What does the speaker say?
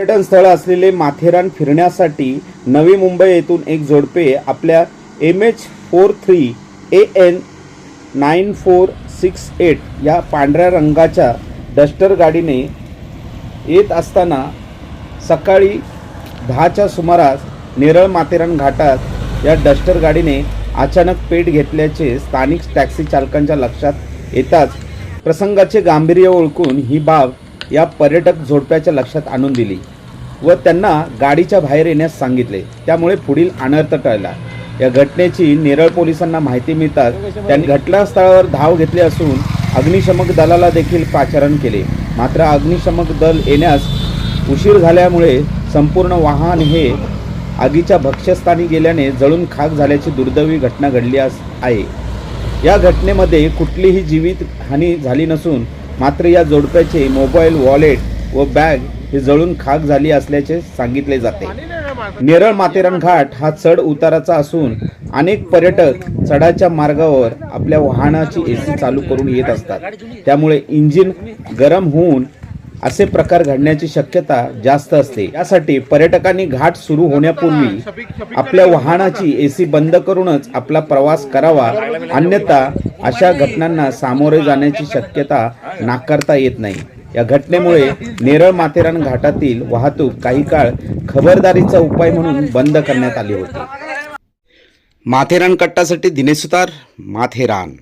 पर्यटन स्थळ असलेले माथेरान फिरण्यासाठी नवी मुंबई येथून एक जोडपे आपल्या M H four three A N nine four six eight या पांढऱ्या रंगाच्या डस्टर गाडीने येत असताना सकाळी दहाच्या सुमारास नेरळ माथेरान घाटात या डस्टर गाडीने अचानक पेट घेतल्याचे स्थानिक टॅक्सी चालकांच्या लक्षात येताच प्रसंगाचे गांभीर्य ओळखून ही बाब या पर्यटक झोडप्याच्या लक्षात आणून दिली व त्यांना गाडीच्या बाहेर येण्यास सांगितले. त्यामुळे पुढील अनर्थ टळला. या घटनेची नेरळ पोलिसांना माहिती मिळताच त्यांनी घटनास्थळावर धाव घेतली असून अग्निशमक दलाला देखील पाचारण केले. मात्र अग्निशमक दल येण्यास उशीर झाल्यामुळे संपूर्ण वाहन हे आगीच्या भक्ष्यस्थानी गेल्याने जळून खाक झाल्याची दुर्दैवी घटना घडली अस- आहे. या घटनेमध्ये कुठलीही जीवित हानी झाली नसून मात्र या जोडप्याचे मोबाईल वॉलेट व बॅग हे जळून खाक झाली असल्याचे सांगितले जाते. नेरळ माथेरान घाट हा चढ उताराचा असून अनेक पर्यटक चढाच्या मार्गावर आपल्या वाहनाची एसी चालू करून येत असतात. त्यामुळे इंजिन गरम होऊन असे प्रकार घडण्याची शक्यता जास्त असते. यासाठी पर्यटकांनी घाट सुरू होण्यापूर्वी आपल्या वाहनाची एसी बंद करूनच आपला प्रवास करावा. अन्यथा अशा घटनांना सामोरे जाण्याची शक्यता नाकारता येत नाही. या घटनेमुळे नेरळ माथेरान घाटातील वाहतूक काही काळ खबरदारीचा उपाय म्हणून बंद करण्यात आली होती. माथेरान कट्टासाठी दिनेश सुतार माथेरान.